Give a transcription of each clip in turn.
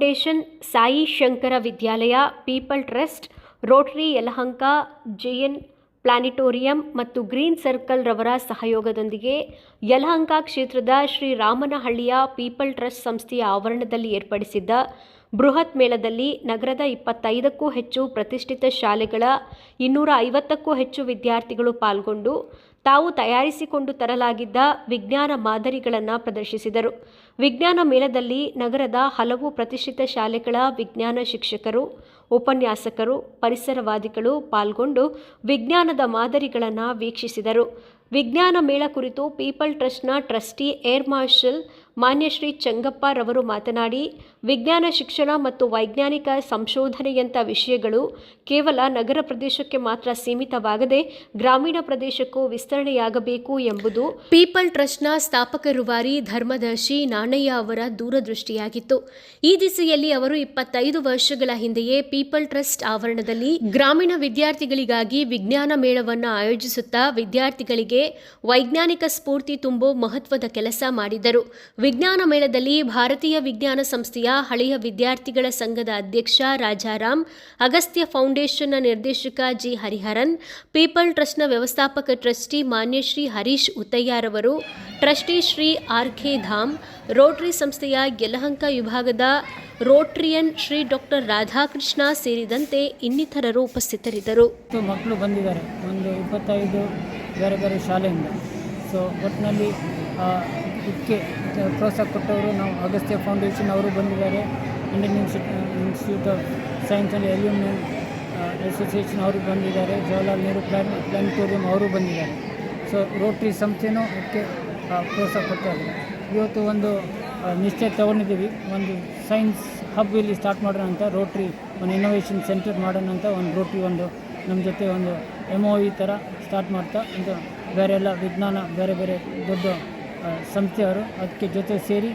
Foundation, Sai Shankara Vidyalaya, people trust, rotary Yelahanka, JN planetarium ಮತ್ತು green circle ರವರ ಸಹಯೋಗದೊಂದಿಗೆ ಯಲಹಂಕ ಕ್ಷೇತ್ರದ ಶ್ರೀ ರಾಮನಹಳ್ಳಿಯ ಪೀಪಲ್ ಟ್ರಸ್ಟ್ ಸಂಸ್ಥೆಯ ಆವರಣದಲ್ಲಿ ಏರ್ಪಡಿಸಿದ್ದ ಬೃಹತ್ ಮೇಳದಲ್ಲಿ ನಗರದ ಇಪ್ಪತ್ತೈದಕ್ಕೂ ಹೆಚ್ಚು ಪ್ರತಿಷ್ಠಿತ ಶಾಲೆಗಳ ಇನ್ನೂರ ಐವತ್ತಕ್ಕೂ ಹೆಚ್ಚು ವಿದ್ಯಾರ್ಥಿಗಳು ಪಾಲ್ಗೊಂಡು ತಾವು ತಯಾರಿಸಿಕೊಂಡು ತರಲಾಗಿದ್ದ ವಿಜ್ಞಾನ ಮಾದರಿಗಳನ್ನು ಪ್ರದರ್ಶಿಸಿದರು. ವಿಜ್ಞಾನ ಮೇಳದಲ್ಲಿ ನಗರದ ಹಲವು ಪ್ರತಿಷ್ಠಿತ ಶಾಲೆಗಳ ವಿಜ್ಞಾನ ಶಿಕ್ಷಕರು, ಉಪನ್ಯಾಸಕರು, ಪರಿಸರವಾದಿಗಳು ಪಾಲ್ಗೊಂಡು ವಿಜ್ಞಾನದ ಮಾದರಿಗಳನ್ನು ವೀಕ್ಷಿಸಿದರು. ವಿಜ್ಞಾನ ಮೇಳ ಕುರಿತು ಪೀಪಲ್ ಟ್ರಸ್ಟ್ನ ಟ್ರಸ್ಟಿ ಏರ್ ಮಾರ್ಷಲ್ ಮಾನ್ಯ ಶ್ರೀ ಚಂಗಪ್ಪ ರವರು ಮಾತನಾಡಿ, ವಿಜ್ಞಾನ ಶಿಕ್ಷಣ ಮತ್ತು ವೈಜ್ಞಾನಿಕ ಸಂಶೋಧನೆಯಂಥ ವಿಷಯಗಳು ಕೇವಲ ನಗರ ಪ್ರದೇಶಕ್ಕೆ ಮಾತ್ರ ಸೀಮಿತವಾಗದೆ ಗ್ರಾಮೀಣ ಪ್ರದೇಶಕ್ಕೂ ವಿಸ್ತರಣೆಯಾಗಬೇಕು ಎಂಬುದು ಪೀಪಲ್ ಟ್ರಸ್ಟ್ನ ಸ್ಥಾಪಕ ರುವಾರಿ ಧರ್ಮದರ್ಶಿ ನಾಣಯ್ಯ ಅವರ ದೂರದೃಷ್ಟಿಯಾಗಿತ್ತು. ಈ ದಿಸೆಯಲ್ಲಿ ಅವರು ಇಪ್ಪತ್ತೈದು ವರ್ಷಗಳ ಹಿಂದೆಯೇ ಪೀಪಲ್ ಟ್ರಸ್ಟ್ ಆವರಣದಲ್ಲಿ ಗ್ರಾಮೀಣ ವಿದ್ಯಾರ್ಥಿಗಳಿಗಾಗಿ ವಿಜ್ಞಾನ ಮೇಳವನ್ನು ಆಯೋಜಿಸುತ್ತಾ ವಿದ್ಯಾರ್ಥಿಗಳಿಗೆ ವೈಜ್ಞಾನಿಕ ಸ್ಫೂರ್ತಿ ತುಂಬೋ ಮಹತ್ವದ ಕೆಲಸ ಮಾಡಿದ್ದರು ವಿಜ್ಞಾನ ಮೇಳದಲ್ಲಿ ಭಾರತೀಯ ವಿಜ್ಞಾನ ಸಂಸ್ಥೆಯ ಹಳೆಯ ವಿದ್ಯಾರ್ಥಿಗಳ ಸಂಘದ ಅಧ್ಯಕ್ಷ ರಾಜಾರಾಮ್, ಅಗಸ್ತ್ಯ ಫೌಂಡೇಶನ್ನ ನಿರ್ದೇಶಕ ಜಿ ಹರಿಹರನ್, ಪೀಪಲ್ ಟ್ರಸ್ಟ್ನ ವ್ಯವಸ್ಥಾಪಕ ಟ್ರಸ್ಟಿ ಮಾನ್ಯ Shri Harish ಉತ್ತಯ್ಯಾರವರು trustee Shri R K Dham, Rotary ಸಂಸ್ಥೆಯ ಯಲಹಂಕ ವಿಭಾಗದ ರೋಟ್ರಿಯನ್ ಶ್ರೀ ಡಾಕ್ಟರ್ ರಾಧಾಕೃಷ್ಣ ಸೇರಿದಂತೆ ಇನ್ನಿತರರು ಉಪಸ್ಥಿತರಿದ್ದರು. ಮಕ್ಕಳು ಬಂದಿದ್ದಾರೆ, ಒಂದು ಇಪ್ಪತ್ತೈದು ಬೇರೆ ಬೇರೆ ಶಾಲೆಯಿಂದ. ಸೊ ಒಟ್ಟಿನಲ್ಲಿ ಇದಕ್ಕೆ ಪ್ರೋತ್ಸಾಹ ಕೊಟ್ಟವರು ನಾವು ಅಗಸ್ತ್ಯ ಫೌಂಡೇಶನ್ ಅವರು ಬಂದಿದ್ದಾರೆ. Indian institute institute of science and aluminium association ಅವರು ಬಂದಿದ್ದಾರೆ. ಜವಾಹರ್ಲಾಲ್ ನೆಹರು ಪ್ಲಾನ್ ಪ್ಲಾನಿಟೋರಿಯಂ ಅವರು ಬಂದಿದ್ದಾರೆ. ಸೊ ರೋಟ್ರಿ ಸಂಸ್ಥೆನೂ ಅದಕ್ಕೆ ಆ, ಪ್ರೋತ್ಸಾಹ ಕೊಡ್ತಾ ಇದ್ದಾರೆ. ಇವತ್ತು ಒಂದು ನಿಶ್ಚಯ ತಗೊಂಡಿದ್ದೀವಿ. ಒಂದು ಸೈನ್ಸ್ ಹಬ್ ಇಲ್ಲಿ ಸ್ಟಾರ್ಟ್ ಮಾಡೋಣ ಅಂತ ರೋಟ್ರಿ ಒಂದು ಇನ್ನೋವೇಷನ್ ಸೆಂಟರ್ ಮಾಡೋಣ ಅಂತ ಒಂದು ರೋಟ್ರಿ ಒಂದು ನಮ್ಮ ಜೊತೆ ಒಂದು ಎಂ ಒ ಇ ಥರ ಸ್ಟಾರ್ಟ್ ಮಾಡ್ತಾ ಒಂದು ಬೇರೆ ಎಲ್ಲ ವಿಜ್ಞಾನ ಬೇರೆ ಬೇರೆ ದೊಡ್ಡ ಸಂಸ್ಥೆಯವರು ಅದಕ್ಕೆ ಜೊತೆ ಸೇರಿ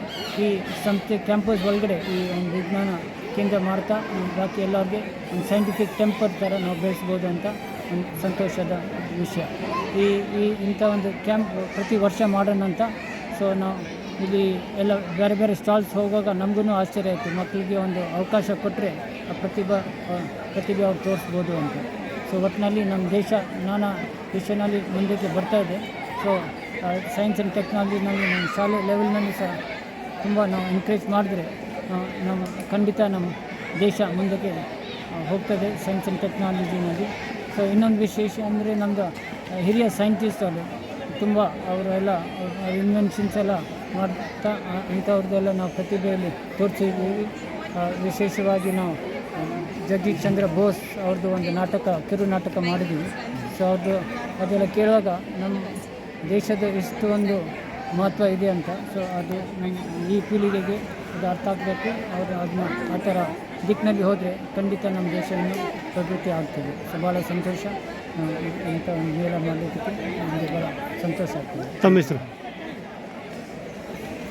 ಈ ಸಂಸ್ಥೆ ಕ್ಯಾಂಪಸ್ ಒಳಗಡೆ ಈ ಒಂದು ವಿಜ್ಞಾನ ಕೇಂದ್ರ ಮಾಡ್ತಾ ಬಾಕಿ ಎಲ್ಲರಿಗೆ ಒಂದು ಸೈಂಟಿಫಿಕ್ ಟೆಂಪರ್ ಥರ ನಾವು ಬೆಳೆಸ್ಬೋದು ಅಂತ ಒಂದು ಸಂತೋಷದ ವಿಷಯ. ಈ ಈ ಇಂಥ ಒಂದು ಕ್ಯಾಂಪ್ ಪ್ರತಿ ವರ್ಷ ಮಾಡೋಣ ಅಂತ ಸೊ ನಾವು ಇಲ್ಲಿ ಎಲ್ಲ ಬೇರೆ ಬೇರೆ ಸ್ಟಾಲ್ಸ್ ಹೋಗುವಾಗ ನಮಗೂ ಆಶ್ಚರ್ಯ ಆಯಿತು. ಮಕ್ಕಳಿಗೆ ಒಂದು ಅವಕಾಶ ಕೊಟ್ಟರೆ ಆ ಪ್ರತಿಭಾ ಪ್ರತಿಭೆ ಅವ್ರು ತೋರಿಸ್ಬೋದು ಅಂತ. ಸೊ ಒಟ್ಟಿನಲ್ಲಿ ನಮ್ಮ ದೇಶ, ನಾನಾ ದೇಶನಲ್ಲಿ ಮುಂದಕ್ಕೆ ಬರ್ತಾ ಇದೆ. ಸೊ ಸೈನ್ಸ್ ಆ್ಯಂಡ್ ಟೆಕ್ನಾಲಜಿನಲ್ಲಿ ನಮ್ಮ ಶಾಲೆ ಲೆವೆಲ್ನಲ್ಲಿ ಸಹ ತುಂಬ ನಾವು ಎನ್ಕರೇಜ್ ಮಾಡಿದ್ರೆ ನಮ್ಮ ಖಂಡಿತ ನಮ್ಮ ದೇಶ ಮುಂದಕ್ಕೆ ಹೋಗ್ತದೆ ಸೈನ್ಸ್ ಆ್ಯಂಡ್ ಟೆಕ್ನಾಲಜಿನಲ್ಲಿ ಸೊ ಇನ್ನೊಂದು ವಿಶೇಷ ಅಂದರೆ ನಮ್ಮದು ಹಿರಿಯ ಸೈಂಟಿಸ್ಟರು ತುಂಬ ಅವರೆಲ್ಲ ಇನ್ವೆನ್ಷನ್ಸ್ ಎಲ್ಲ ಮಾಡ್ತಾ ಅಂಥವ್ರದ್ದೆಲ್ಲ ನಾವು ಪ್ರತಿಭೆಯಲ್ಲಿ ತೋರಿಸಿದ್ದೀವಿ. ವಿಶೇಷವಾಗಿ ನಾವು ಜಗದೀಶ್ ಚಂದ್ರ ಬೋಸ್ ಅವ್ರದ್ದು ಒಂದು ನಾಟಕ ಕಿರು ನಾಟಕ ಮಾಡಿದ್ದೀವಿ. ಸೊ ಅವ್ರದ್ದು ಅದೆಲ್ಲ ಕೇಳುವಾಗ ನಮ್ಮ ದೇಶದ ಎಷ್ಟು ಒಂದು ಮಹತ್ವ ಇದೆ ಅಂತ. ಸೊ ಅದು ಈ ಪೀಳಿಗೆಗೆ ಅದು ಅರ್ಥ ಆಗಬೇಕು. ಅವರು ಅದನ್ನ ಆ ಥರ ದಿಕ್ಕಿನಲ್ಲಿ ಹೋದರೆ ಖಂಡಿತ ನಮ್ಮ ದೇಶವನ್ನು ಇನ್ನೂ ಪ್ರಗತಿ ಆಗ್ತದೆ. ಸೊ ಭಾಳ ಸಂತೋಷ. ಅಂತ ಇಂಥ ಒಂದು ಮೇಳ ಮಾಡೋದಕ್ಕೆ ನಮಗೆ ಭಾಳ ಸಂತೋಷ ಆಗ್ತದೆ. ತಮ್ಮ ಹೆಸರು?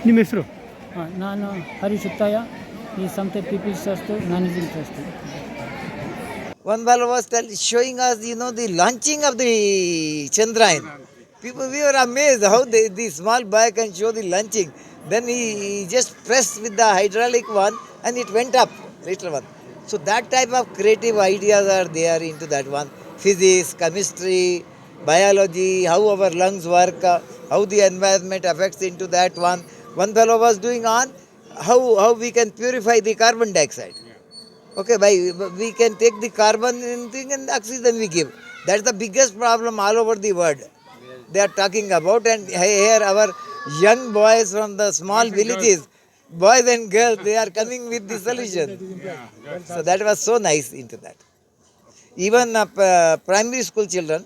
ನಿಮ್ಮ ಹೆಸರು? ಹಾಂ ನಾನು ಹರೀಶ್ ಉತ್ತಾಯ. ಈ ಸಂಸ್ಥೆ people's trust managing trust. One fellow was tell, showing us, you know, the launching of the Chandrayaan. People, we were amazed how they, the small boy can show the launching. Then he, he just pressed with the hydraulic one and it went up, little one. So that type of creative ideas are there into that one. Physics, chemistry, biology, how our lungs work, uh, how the environment affects into that one. One fellow was doing on how, how we can purify the carbon dioxide. Okay, by we can take the carbon and oxygen we give. That's the biggest problem all over the world. They are talking about, and here our young boys from the small villages, boys and girls, they are coming with the solution. So that was so nice into that. Even uh, primary school children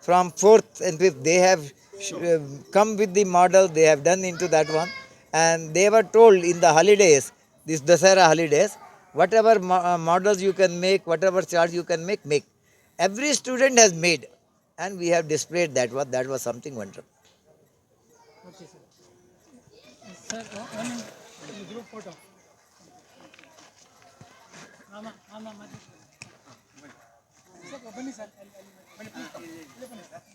from fourth and fifth, they have uh, come with the model. They have done into that one, and they were told in the holidays, this Dasara holidays, whatever mo- uh, models you can make, whatever charts you can make, make. Every student has made, and we have displayed that one. That was something wonderful. Sir group photo ಆಮ ಆಮ ಮತ್ತೆ ಸ್ವಲ್ಪ ಬನ್ನಿ sir ಅಲ್ಲಿ ಅಲ್ಲಿ ಬನ್ನಿ please. ಇಲ್ಲೇ ಬನ್ನಿ sir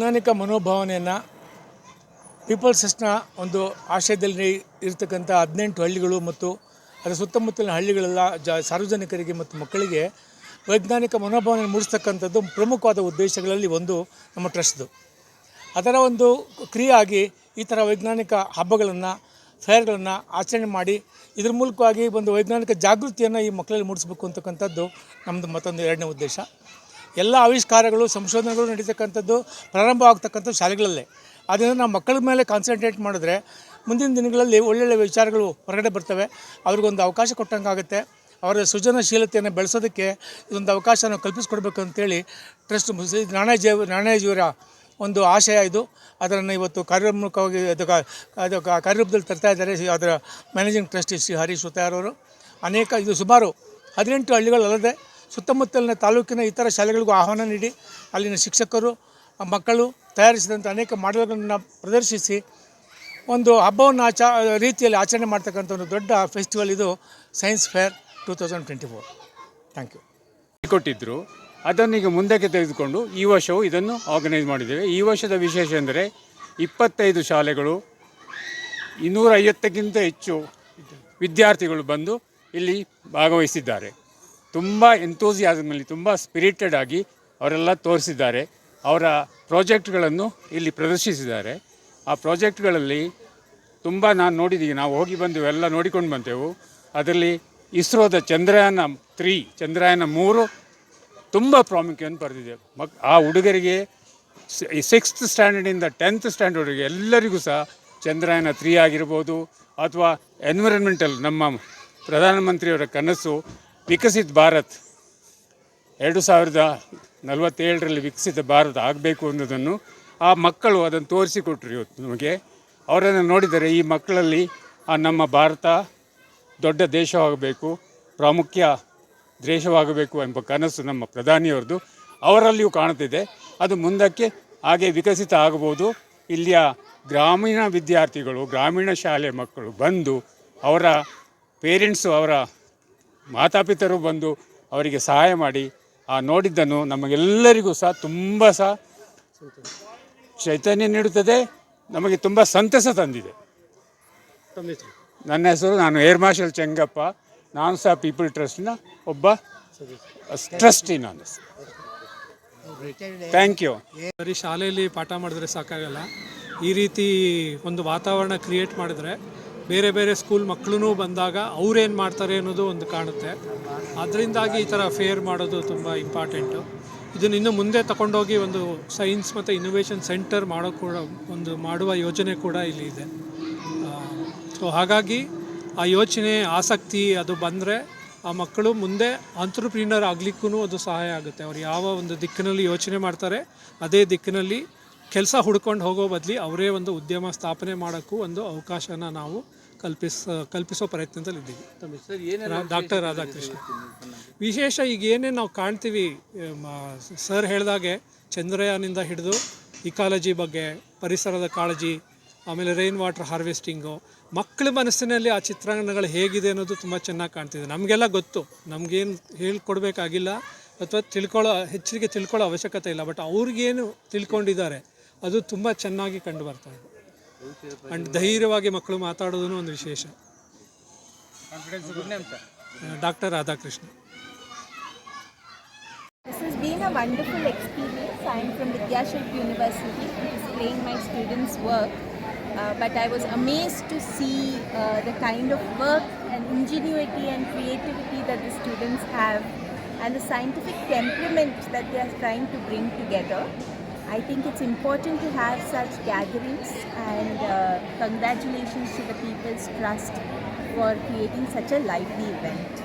ವೈಜ್ಞಾನಿಕ ಮನೋಭಾವನೆಯನ್ನು ಪೀಪಲ್ಸ್ ಟ್ರಸ್ಟ್ನ ಒಂದು ಆಶಯದಲ್ಲಿ ಇರತಕ್ಕಂಥ ಹದಿನೆಂಟು ಹಳ್ಳಿಗಳು ಮತ್ತು ಅದರ ಸುತ್ತಮುತ್ತಲಿನ ಹಳ್ಳಿಗಳೆಲ್ಲ ಜ ಸಾರ್ವಜನಿಕರಿಗೆ ಮತ್ತು ಮಕ್ಕಳಿಗೆ ವೈಜ್ಞಾನಿಕ ಮನೋಭಾವನೆ ಮೂಡಿಸ್ತಕ್ಕಂಥದ್ದು ಪ್ರಮುಖವಾದ ಉದ್ದೇಶಗಳಲ್ಲಿ ಒಂದು ನಮ್ಮ ಟ್ರಸ್ಟ್ದು. ಅದರ ಒಂದು ಕ್ರಿಯೆಯಾಗಿ ಈ ಥರ ವೈಜ್ಞಾನಿಕ ಹಬ್ಬಗಳನ್ನು, ಫೇರ್ಗಳನ್ನು ಆಚರಣೆ ಮಾಡಿ ಇದ್ರ ಮೂಲಕವಾಗಿ ಒಂದು ವೈಜ್ಞಾನಿಕ ಜಾಗೃತಿಯನ್ನು ಈ ಮಕ್ಕಳಲ್ಲಿ ಮೂಡಿಸಬೇಕು ಅಂತಕ್ಕಂಥದ್ದು ನಮ್ಮದು ಮತ್ತೊಂದು ಎರಡನೇ ಉದ್ದೇಶ. ಎಲ್ಲ ಆವಿಷ್ಕಾರಗಳು, ಸಂಶೋಧನೆಗಳು ನಡೀತಕ್ಕಂಥದ್ದು ಪ್ರಾರಂಭ ಆಗ್ತಕ್ಕಂಥದ್ದು ಶಾಲೆಗಳಲ್ಲೇ. ಅದರಿಂದ ನಾವು ಮಕ್ಕಳ ಮೇಲೆ ಕಾನ್ಸಂಟ್ರೇಟ್ ಮಾಡಿದ್ರೆ ಮುಂದಿನ ದಿನಗಳಲ್ಲಿ ಒಳ್ಳೊಳ್ಳೆ ವಿಚಾರಗಳು ಹೊರಗಡೆ ಬರ್ತವೆ. ಅವ್ರಿಗೊಂದು ಅವಕಾಶ ಕೊಟ್ಟಂಗಾಗುತ್ತೆ. ಅವರ ಸೃಜನಶೀಲತೆಯನ್ನು ಬೆಳೆಸೋದಕ್ಕೆ ಇದೊಂದು ಅವಕಾಶ ನಾವು ಕಲ್ಪಿಸ್ಕೊಡ್ಬೇಕು ಅಂತೇಳಿ ಟ್ರಸ್ಟ್ ನಾಣಾಜಿಯವ ನಾಣಾಜಿಯವರ ಒಂದು ಆಶಯ ಇದು. ಅದನ್ನು ಇವತ್ತು ಕಾರ್ಯೋನ್ಮುಖವಾಗಿ ಅದು ಅದು ಕಾರ್ಯರೂಪದಲ್ಲಿ ತರ್ತಾ ಇದ್ದಾರೆ ಅದರ ಮ್ಯಾನೇಜಿಂಗ್ ಟ್ರಸ್ಟಿ ಶ್ರೀ ಹರೀಶ್ ಅವರು ಅನೇಕ, ಇದು ಸುಮಾರು ಹದಿನೆಂಟು ಹಳ್ಳಿಗಳಲ್ಲದೆ ಸುತ್ತಮುತ್ತಲಿನ ತಾಲೂಕಿನ ಇತರ ಶಾಲೆಗಳಿಗೂ ಆಹ್ವಾನ ನೀಡಿ ಅಲ್ಲಿನ ಶಿಕ್ಷಕರು, ಮಕ್ಕಳು ತಯಾರಿಸಿದಂಥ ಅನೇಕ ಮಾಡೆಲ್ಗಳನ್ನು ಪ್ರದರ್ಶಿಸಿ ಒಂದು ಹಬ್ಬವನ್ನು ಆಚ, ರೀತಿಯಲ್ಲಿ ಆಚರಣೆ ಮಾಡ್ತಕ್ಕಂಥ ಒಂದು ದೊಡ್ಡ ಫೆಸ್ಟಿವಲ್ ಇದು science fair two thousand twenty four. Thank you. ಕೊಟ್ಟಿದ್ದರು ಅದನ್ನೀಗ ಮುಂದಕ್ಕೆ ತೆಗೆದುಕೊಂಡು ಈ ವರ್ಷವು ಇದನ್ನು ಆರ್ಗನೈಸ್ ಮಾಡಿದ್ದೇವೆ. ಈ ವರ್ಷದ ವಿಶೇಷ ಎಂದರೆ ಇಪ್ಪತ್ತೈದು ಶಾಲೆಗಳು, ಇನ್ನೂರೈವತ್ತಕ್ಕಿಂತ ಹೆಚ್ಚು ವಿದ್ಯಾರ್ಥಿಗಳು ಬಂದು ಇಲ್ಲಿ ಭಾಗವಹಿಸಿದ್ದಾರೆ. ತುಂಬ ಎಂತೂಸಿಯಾಸಮಲ್ಲಿ ತುಂಬ ಸ್ಪಿರಿಟೆಡ್ ಆಗಿ ಅವರೆಲ್ಲ ತೋರಿಸಿದ್ದಾರೆ. ಅವರ ಪ್ರಾಜೆಕ್ಟ್ಗಳನ್ನು ಇಲ್ಲಿ ಪ್ರದರ್ಶಿಸಿದ್ದಾರೆ. ಆ ಪ್ರಾಜೆಕ್ಟ್ಗಳಲ್ಲಿ ತುಂಬ ನಾನು ನೋಡಿದ್ದೀವಿ ನಾವು ಹೋಗಿ ಬಂದೆವು, ಎಲ್ಲ ನೋಡಿಕೊಂಡು ಬಂದೆವು ಅದರಲ್ಲಿ ಇಸ್ರೋದ ಚಂದ್ರಯಾನ ತ್ರೀ ಚಂದ್ರಯಾನ ಮೂರು ತುಂಬ ಪ್ರಾಮುಖ್ಯವನ್ನು ಪಡೆದಿದೆ ಮಕ್, ಆ ಹುಡುಗರಿಗೆ ಸಿಕ್ಸ್ತ್ ಸ್ಟ್ಯಾಂಡರ್ಡಿಂದ ಟೆಂತ್ ಸ್ಟ್ಯಾಂಡರ್ಡ್ಗೆ ಎಲ್ಲರಿಗೂ ಸಹ ಚಂದ್ರಯಾನ ತ್ರೀ ಆಗಿರ್ಬೋದು, ಅಥವಾ ಎನ್ವಿರಾನ್ಮೆಂಟಲ್ ನಮ್ಮ ಪ್ರಧಾನಮಂತ್ರಿಯವರ ಕನಸು ವಿಕಸಿತ್ ಭಾರತ್ ಎರಡು ಸಾವಿರದ ನಲವತ್ತೇಳರಲ್ಲಿ ವಿಕಸಿತ ಭಾರತ ಆಗಬೇಕು ಅನ್ನೋದನ್ನು ಆ ಮಕ್ಕಳು ಅದನ್ನು ತೋರಿಸಿಕೊಟ್ರು ಇವತ್ತು ನಮಗೆ. ಅವರನ್ನು ನೋಡಿದರೆ ಈ ಮಕ್ಕಳಲ್ಲಿ ಆ ನಮ್ಮ ಭಾರತ ದೊಡ್ಡ ದೇಶವಾಗಬೇಕು, ಪ್ರಾಮುಖ್ಯ ದೇಶವಾಗಬೇಕು ಎಂಬ ಕನಸು ನಮ್ಮ ಪ್ರಧಾನಿಯವ್ರದ್ದು. ಅವರಲ್ಲಿಯೂ ಕಾಣುತ್ತಿದೆ. ಅದು ಮುಂದಕ್ಕೆ ಹಾಗೆ ವಿಕಸಿತ ಆಗಬಹುದು. ಇಲ್ಲಿಯ ಗ್ರಾಮೀಣ ವಿದ್ಯಾರ್ಥಿಗಳು, ಗ್ರಾಮೀಣ ಶಾಲೆ ಮಕ್ಕಳು ಬಂದು ಅವರ ಪೇರೆಂಟ್ಸು ಅವರ ಮಾತಾಪಿತರು ಬಂದು ಅವರಿಗೆ ಸಹಾಯ ಮಾಡಿ ಆ ನೋಡಿದ್ದನ್ನು ನಮಗೆಲ್ಲರಿಗೂ ಸಹ ತುಂಬ ಸಹ ಚೈತನ್ಯ ನೀಡುತ್ತದೆ, ನಮಗೆ ತುಂಬ ಸಂತಸ ತಂದಿದೆ. ನನ್ನ ಹೆಸರು ನಾನು ಏರ್ ಮಾರ್ಷಲ್ ಚೆಂಗಪ್ಪ, ನಾನು ಸಹ ಪೀಪಲ್ ಟ್ರಸ್ಟ್ನ ಒಬ್ಬ ಟ್ರಸ್ಟಿ ನಾನು ಥ್ಯಾಂಕ್ ಯು ಬರೀ ಶಾಲೆಯಲ್ಲಿ ಪಾಠ ಮಾಡಿದ್ರೆ ಸಾಕಾಗಲ್ಲ. ಈ ರೀತಿ ಒಂದು ವಾತಾವರಣ ಕ್ರಿಯೇಟ್ ಮಾಡಿದ್ರೆ ಬೇರೆ ಬೇರೆ ಸ್ಕೂಲ್ ಮಕ್ಕಳೂ ಬಂದಾಗ ಅವ್ರೇನು ಮಾಡ್ತಾರೆ ಅನ್ನೋದು ಒಂದು ಕಾಣುತ್ತೆ. ಅದರಿಂದಾಗಿ ಈ ಥರ ಫೇರ್ ಮಾಡೋದು ತುಂಬ ಇಂಪಾರ್ಟೆಂಟು ಇದನ್ನು ಇನ್ನು ಮುಂದೆ ತಗೊಂಡೋಗಿ ಒಂದು ಸೈನ್ಸ್ ಮತ್ತು ಇನ್ನೋವೇಷನ್ ಸೆಂಟರ್ ಮಾಡೋ ಕೂಡ ಒಂದು ಮಾಡುವ ಯೋಜನೆ ಕೂಡ ಇಲ್ಲಿ ಇದೆ. ಸೊ ಹಾಗಾಗಿ ಆ ಯೋಚನೆ, ಆಸಕ್ತಿ ಅದು ಬಂದರೆ ಆ ಮಕ್ಕಳು ಮುಂದೆ ಆಂಟ್ರಪ್ರೀನರ್ ಆಗಲಿಕ್ಕೂ ಅದು ಸಹಾಯ ಆಗುತ್ತೆ. ಅವ್ರು ಯಾವ ಒಂದು ದಿಕ್ಕಿನಲ್ಲಿ ಯೋಚನೆ ಮಾಡ್ತಾರೆ, ಅದೇ ದಿಕ್ಕಿನಲ್ಲಿ ಕೆಲಸ ಹುಡ್ಕೊಂಡು ಹೋಗೋ ಬದಲಿ ಅವರೇ ಒಂದು ಉದ್ಯಮ ಸ್ಥಾಪನೆ ಮಾಡೋಕ್ಕೂ ಒಂದು ಅವಕಾಶನ ನಾವು ಕಲ್ಪಿಸ ಕಲ್ಪಿಸೋ ಪ್ರಯತ್ನದಲ್ಲಿದ್ದೀವಿ. ಡಾಕ್ಟರ್ ರಾಧಾಕೃಷ್ಣ. ವಿಶೇಷ ಈಗ ಏನೇನು ನಾವು ಕಾಣ್ತೀವಿ ಸರ್ ಹೇಳಿದಾಗೆ ಚಂದ್ರಯಾನಿಂದ ಹಿಡಿದು ಇಕಾಲಜಿ ಬಗ್ಗೆ ಪರಿಸರದ ಕಾಳಜಿ ಆಮೇಲೆ ರೈನ್ ವಾಟರ್ ಹಾರ್ವೆಸ್ಟಿಂಗು ಮಕ್ಕಳ ಮನಸ್ಸಿನಲ್ಲಿ ಆ ಚಿತ್ರಣಗಳು ಹೇಗಿದೆ ಅನ್ನೋದು ತುಂಬ ಚೆನ್ನಾಗಿ ಕಾಣ್ತಿದೆ. ನಮಗೆಲ್ಲ ಗೊತ್ತು. ನಮಗೇನು ಹೇಳ್ಕೊಡ್ಬೇಕಾಗಿಲ್ಲ ಅಥವಾ ತಿಳ್ಕೊಳ್ಳೋ ಹೆಚ್ಚಿಗೆ ತಿಳ್ಕೊಳ್ಳೋ ಅವಶ್ಯಕತೆ ಇಲ್ಲ. ಬಟ್ ಅವ್ರಿಗೇನು ತಿಳ್ಕೊಂಡಿದ್ದಾರೆ ಅದು ತುಂಬ ಚೆನ್ನಾಗಿ ಕಂಡು ಬರ್ತಾ ಇದೆ. ಆ್ಯಂಡ್ ಧೈರ್ಯವಾಗಿ ಮಕ್ಕಳು ಮಾತಾಡೋದು ಒಂದು ವಿಶೇಷ doctor Radhakrishna This has been a wonderful experience. I am from Vidyashilp University displaying my students' work. Uh, but I was amazed to see uh, the kind of work and ingenuity and creativity that the students have and the scientific temperament that they are trying to bring together. I think it's important to have such gatherings and uh, congratulations to the People's Trust for creating such a lively event.